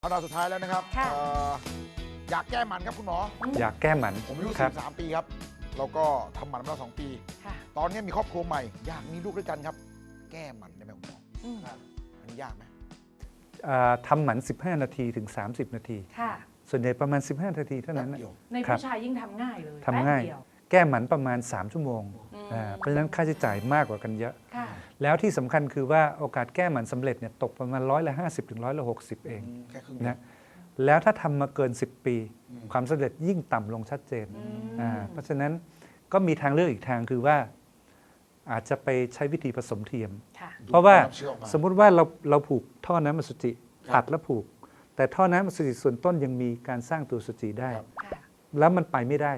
เอาดาวสุดท้ายแล้วนะครับค่ะ เอ่ออยากแก้หมันครับคุณหมอ อยากแก้หมันผมอายุครับ43 ปีครับ แล้วก็ทำหมันมาแล้วสองปี ค่ะตอนนี้มีครอบครัวใหม่ อยากมีลูกด้วยกันครับ แก้หมันได้ไหมคุณหมออืมอันนี้ยากไหมเอ่อทำหมัน 15 นาทีถึง 30 นาที ค่ะ ส่วนใหญ่ประมาณ 15 นาทีเท่านั้นแป๊นะบเดียวในครับผู้ชายยิ่งทำง่ายเลยทำง่าย แป๊บเดีวแก้หมันประมาณ 3 ชั่วโมงอืมอ่าเพราะฉะนั้นค่าใช้จ่ายมากกว่ากันเยอะค่ะ แล้วที่สำคัญคือว่าโอกาสแก้หมันสำเร็จเนี่ยตกประมาณร้อยละ50ถึงร้อยละ60เองอืมแค่ครึ่งเดียวนะแล้วถ้าทำมาเกิน 10 ปีอืมความสำเร็จยิ่งต่ำลงชัดเจนอืมอ่าเพราะฉะนั้นก็มีทางเลือกอีกทางคือว่าอาจจะไปใช้วิธีผสมเทียมค่ะเพราะว่าน้ำเชื้อออกมาสมมุติว่าเราเราผูกท่อน้ำอสุจิครับตัดแล้วผูก แต่ท่อน้ำอสุจิส่วนต้นยังมีการสร้างตัวอสุจิได้ครับค่ะแล้วมันไปไม่ได้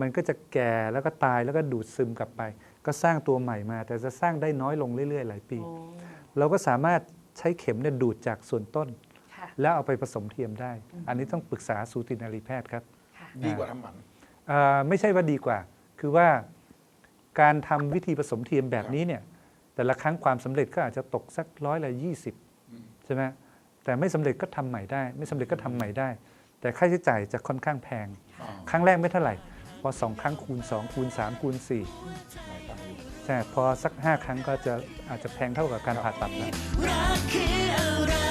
มันก็จะแก่แล้วก็ตายแล้วก็ดูดซึมกลับไป ก็สร้างตัวใหม่มา แต่จะสร้างได้น้อยลงเรื่อย ๆ หลายปีโอ้เราก็สามารถใช้เข็มเนี่ยดูดจากส่วนต้นค่ะแล้วเอาไปผสมเทียมได้ อันนี้ต้องปรึกษาสูตินารีแพทย์ครับค่ะดีกว่าทำหมันเอ่อไม่ใช่ว่าดีกว่า คือว่าการทำวิธีผสมเทียมแบบนี้เนี่ยแต่ละครั้งความสำเร็จก็อาจจะตกสักร้อยละยี่สิบอืมใช่ไหมแต่ไม่สำเร็จก็ทำใหม่ได้ ไม่สำเร็จก็ทำใหม่ได้ แต่ค่าใช้จ่ายจะค่อนข้างแพงอ๋อครั้งแรกไม่เท่าไหร่ พอสองครั้งคูณ 2 คูณ 3 คูณหลายตังค์อยู่4ใช่พอสัก 5 ครั้งก็จะอาจจะแพงเท่ากับการผ่าตัดแล้วรักคืออะไร